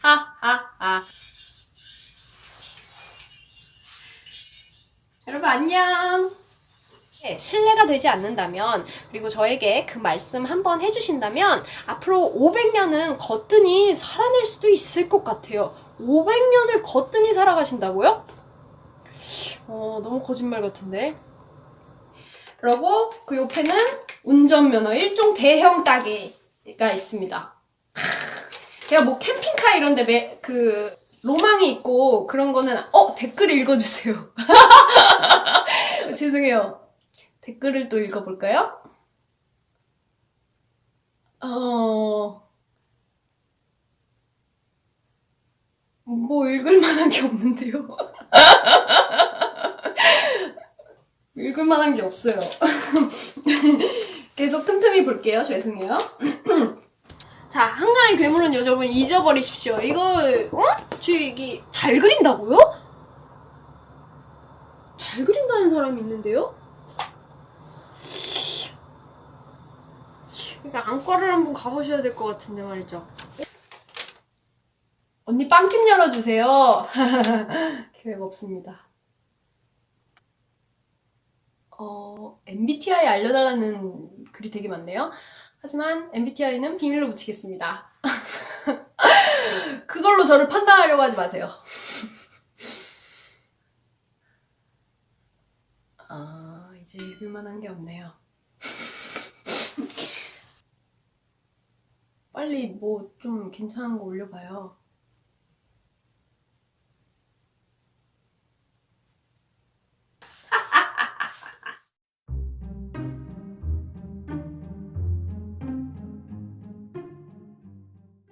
하하하. 여러분 안녕. 예, 신뢰가 되지 않는다면 그리고 저에게 그 말씀 한번 해주신다면 앞으로 500년은 거뜬히 살아낼 수도 있을 것 같아요. 500년을 거뜬히 살아가신다고요? 어 너무 거짓말 같은데. 그리고 그 옆에는 운전면허 1종 대형 따기가 있습니다. 제가 뭐 캠핑카 이런데 매, 그 로망이 있고 그런 거는 어 댓글 읽어주세요. 죄송해요. 댓글을 또 읽어볼까요? 어, 뭐 읽을 만한 게 없는데요. 읽을 만한 게 없어요. 계속 틈틈이 볼게요. 죄송해요. 괴물은 여러분 잊어버리십시오. 이거, 어? 저 이게 잘 그린다고요? 잘 그린다는 사람이 있는데요? 그러니까 안과를 한번 가보셔야 될 것 같은데 말이죠. 언니 빵집 열어주세요. 계획 없습니다. 어, MBTI 알려달라는 글이 되게 많네요. 하지만 MBTI는 비밀로 붙이겠습니다. 그걸로 저를 판단하려고 하지 마세요. 아, 이제 읽을 만한 게 없네요. 빨리 뭐 좀 괜찮은 거 올려봐요.